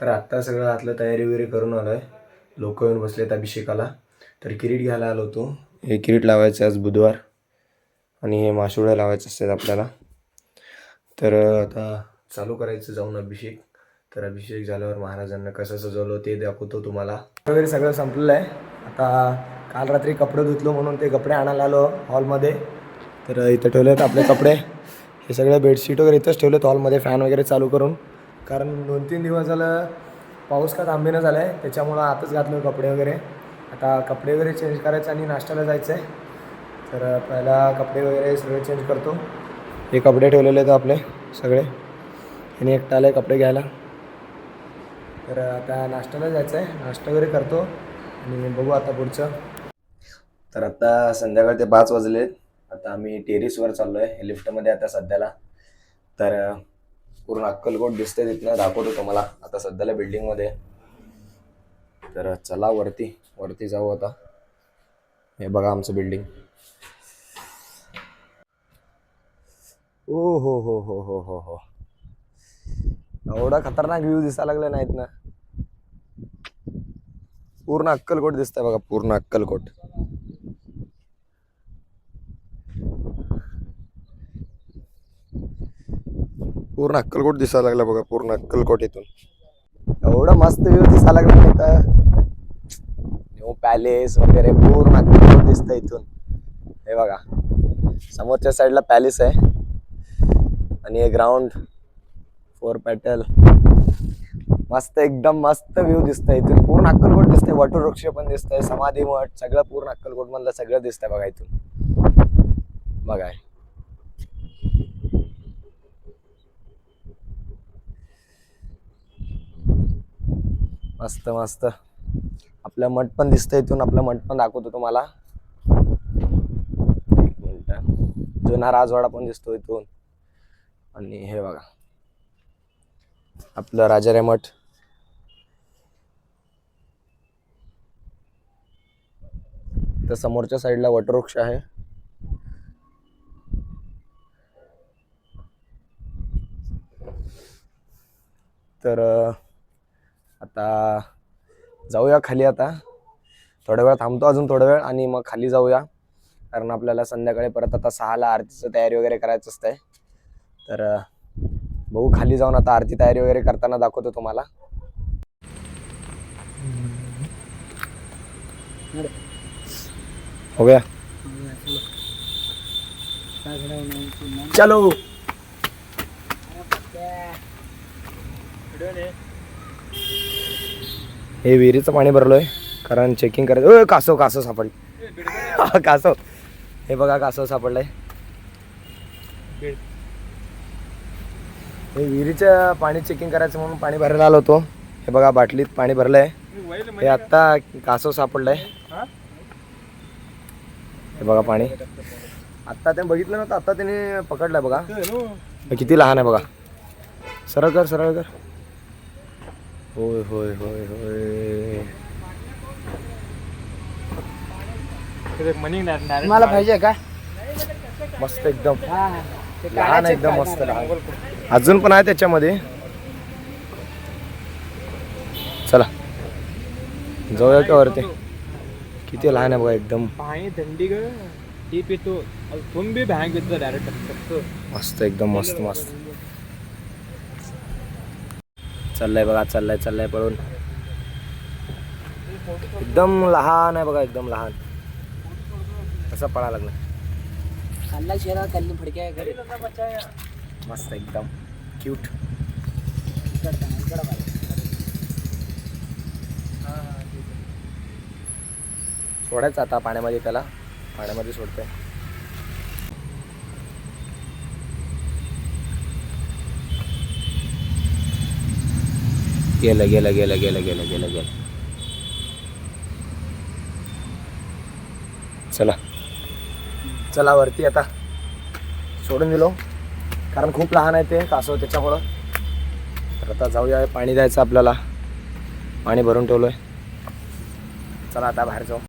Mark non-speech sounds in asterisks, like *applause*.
तर आत्ता सगळं आतलं तयारी वगैरे करून आलो आहे लोक येऊन बसलेत अभिषेकाला. तर किरीट घ्यायला आलो होतो. हे किरीट लावायचं आज बुधवार आणि हे माशोळ्या लावायचं असतात आपल्याला. तर आता चालू करायचं जाऊन अभिषेक. तर अभिषेक झाल्यावर महाराजांना कसं सजवलं ते दाखवतो तुम्हाला. वगैरे सगळं संपलेलं आहे. आता काल रात्री कपडे धुतलो म्हणून ते कपडे आणायला आलो हॉलमध्ये. तर इथं ठेवले आहेत आपले कपडे. हे सगळे बेडशीट वगैरे इथंच ठेवलेत हॉलमध्ये. फॅन वगैरे चालू करून. कारण दोन तीन दिवस झालं पाऊस का थांबेनं झाला आहे त्याच्यामुळं आताच घातलो कपडे वगैरे. आता कपडे वगैरे चेंज करायचं आणि नाश्त्याला जायचं आहे तर पहिला कपडे वगैरे सगळे चेंज करतो. हे कपडे ठेवलेले आहेत आपले सगळे. आणि एकटा आलं कपडे घ्यायला. तर आता नाश्त्याला जायचं आहे नाश्ता वगैरे करतो आणि बघू आता पुढचं. तर आता संध्याकाळ ते पाच वाजले आता आम्ही टेरिसवर चाललो आहे लिफ्टमध्ये आता सध्याला. तर पूर्ण अक्कलकोट दिसते तिथनं दाखवतो तुम्हाला. आता सध्याला बिल्डिंगमध्ये तर चला वरती वरती जाऊ आता. हे बघा आमचं बिल्डिंग ओ हो हो हो हो हो. हो एवढा खतरनाक व्ह्यू दिसायला लागला नाहीत ना. पूर्ण अक्कलकोट दिसतंय बघा पूर्ण अक्कलकोट पूर्ण अक्कलकोट दिसायला लागला बघा पूर्ण अक्कलकोट इथून. एवढा मस्त व्ह्यू दिसायला लागला इथं न्यू पॅलेस वगैरे पूर्ण अक्कलकोट दिसतं इथून. हे बघा समोरच्या साईडला पॅलेस आहे. आणि हे ग्राउंड फोर पॅटल मस्त एकदम मस्त व्ह्यू दिसतंय इथून. पूर्ण अक्कलकोट दिसतंय वटवृक्ष पण दिसतंय समाधी मठ सगळं पूर्ण अक्कलकोट मधलं सगळं दिसतंय बघा इथून. बघा. मस्त मस्त. आपलं मठ पण दिसतंय इथून आपलं मठ पण दाखवतो तुम्हाला. एक मिनिट. जुना राजवाडा पण दिसतो इथून. आणि हे बघा. आपलं राजारे मठ. तर समोरच्या साईडला वटवृक्ष आहे. तर आता जाऊया खाली आता. थोड्या वेळ थांबतो अजून थोडा वेळ आणि मग खाली जाऊया. कारण आपल्याला संध्याकाळी परत आता सहाला आरतीचं तयारी वगैरे करायचं असतंय. तर भाऊ बघू खाली जाऊन आता आरती तयारी वगैरे करताना दाखवतो तुम्हाला. हो गया चलो. हे विहिरीचं पाणी भरलोय कारण चेकिंग करायचं ओ कासव कासव सापडलं. *laughs* कासव. हे बघा कासव सापडलंय. हे विहिरीचं पाणी चेकिंग करायचं म्हणून पाणी भरायला आलो होतो. हे बघा बाटलीत पाणी भरलंय. हे आत्ता कासव सापडलंय. हे बघा पाणी. आत्ता त्याने बघितलं नव्हतं आत्ता त्याने पकडलंय बघा. किती लहान आहे बघा. सरळ कर सरळ कर. होय होय होय होय. मला पाहिजे का? मस्त एकदम. लहान आहे एकदम मस्त लहान. अजून पण आहे त्याच्यामध्ये. चला. जाऊया का वरती. किती लहान आहे बघा एकदम. पाणी थंडी ग. ती पितो. तुम बी भँग पितो डायरेक्ट मस्त एकदम मस्त मस्त. चाललंय बघा चाललंय चाललंय पळून. एकदम लहान आहे बघा एकदम लहान. कसं पळा लागलं? खाल्ला शेरा खाल्ली फडक्या घरी. मस्त एकदम. क्यूट सोडायचं आता पाण्यामध्ये त्याला. पाण्यामध्ये सोडतोय. गेलं गेलं गेलं गेलं गेलं गेलं गेलं. चला. चला वरती आता. सोडून दिलो. कारण खूप लहान आहे ते कासव त्याच्यामुळं. तर आता जाऊया पाणी द्यायचं आपल्याला. पाणी भरून ठेवलोय. चला आता बाहेर जाऊ.